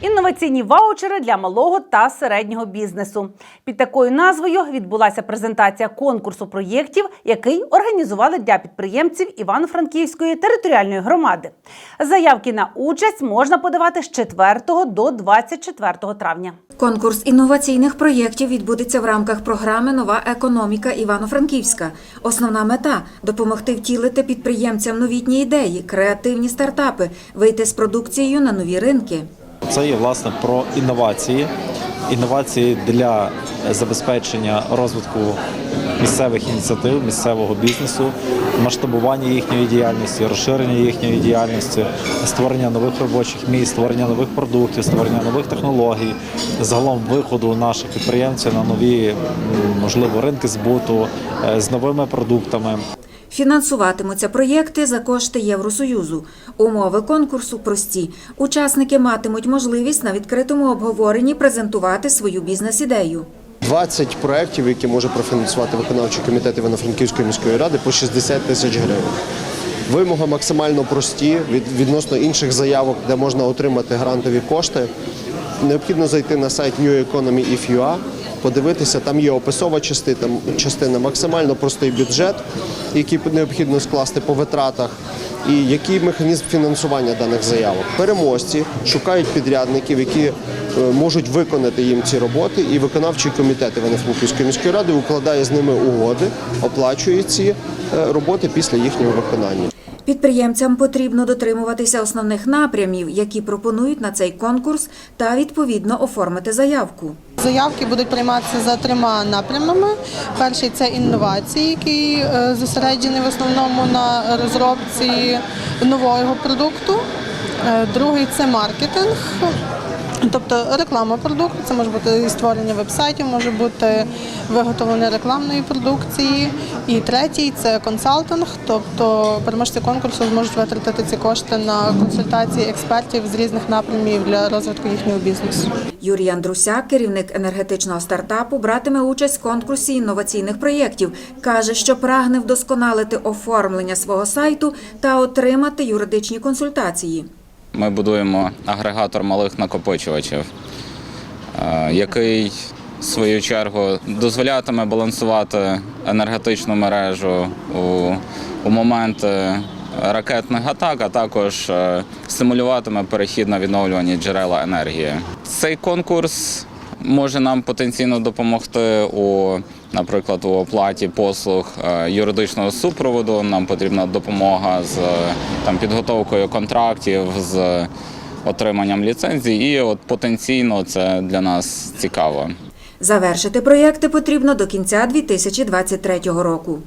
Інноваційні ваучери для малого та середнього бізнесу. Під такою назвою відбулася презентація конкурсу проєктів, який організували для підприємців Івано-Франківської територіальної громади. Заявки на участь можна подавати з 4 до 24 травня. Конкурс інноваційних проєктів відбудеться в рамках програми Нова економіка Івано-Франківська. Основна мета допомогти втілити підприємцям новітні ідеї, креативні стартапи, вийти з продукцією на нові ринки. Це є власне про інновації, інновації для забезпечення розвитку місцевих ініціатив, місцевого бізнесу, масштабування їхньої діяльності, розширення їхньої діяльності, створення нових робочих місць, створення нових продуктів, створення нових технологій, загалом виходу наших підприємців на нові можливо ринки збуту е, з новими продуктами. Фінансуватимуться проєкти за кошти Євросоюзу. Умови конкурсу прості. Учасники матимуть можливість на відкритому обговоренні презентувати свою бізнес-ідею. 20 проєктів, які може профінансувати виконавчий комітет Івано-Франківської міської ради по 60 тисяч гривень. Вимоги максимально прості від, відносно інших заявок, де можна отримати грантові кошти. Необхідно зайти на сайт New Economy If.ua, подивитися, там є описова частина, частина, максимально простий бюджет, який необхідно скласти по витратах, і який механізм фінансування даних заявок. Переможці шукають підрядників, які е, можуть виконати їм ці роботи, і виконавчий комітет Івано-Франківської міської ради укладає з ними угоди, оплачує ці е, роботи після їхнього виконання. Підприємцям потрібно дотримуватися основних напрямів, які пропонують на цей конкурс, та відповідно оформити заявку. Заявки будуть прийматися за трьома напрямами. Перший це інновації, які е, зосереджені в основному на розробці нового продукту. Е, Другий це маркетинг, тобто реклама продукту. Це може бути і створення вебсайтів, може бути виготовлення рекламної продукції. І третій це консалтинг, тобто переможці конкурсу зможуть витратити ці кошти на консультації експертів з різних напрямів для розвитку їхнього бізнесу. Юрій Андрусяк, керівник енергетичного стартапу, братиме участь в конкурсі інноваційних проєктів. Каже, що прагне вдосконалити оформлення свого сайту та отримати юридичні консультації. Ми будуємо агрегатор малих накопичувачів, е, який в свою чергу дозволятиме балансувати енергетичну мережу у, у момент ракетних атак, а також е, стимулюватиме перехід на відновлювані джерела енергії. Цей конкурс може нам потенційно допомогти у, наприклад, у оплаті послуг е, юридичного супроводу. Нам потрібна допомога з е, там, підготовкою контрактів, з отриманням ліцензій, і от потенційно це для нас цікаво. Завершити проєкти потрібно до кінця 2023 року.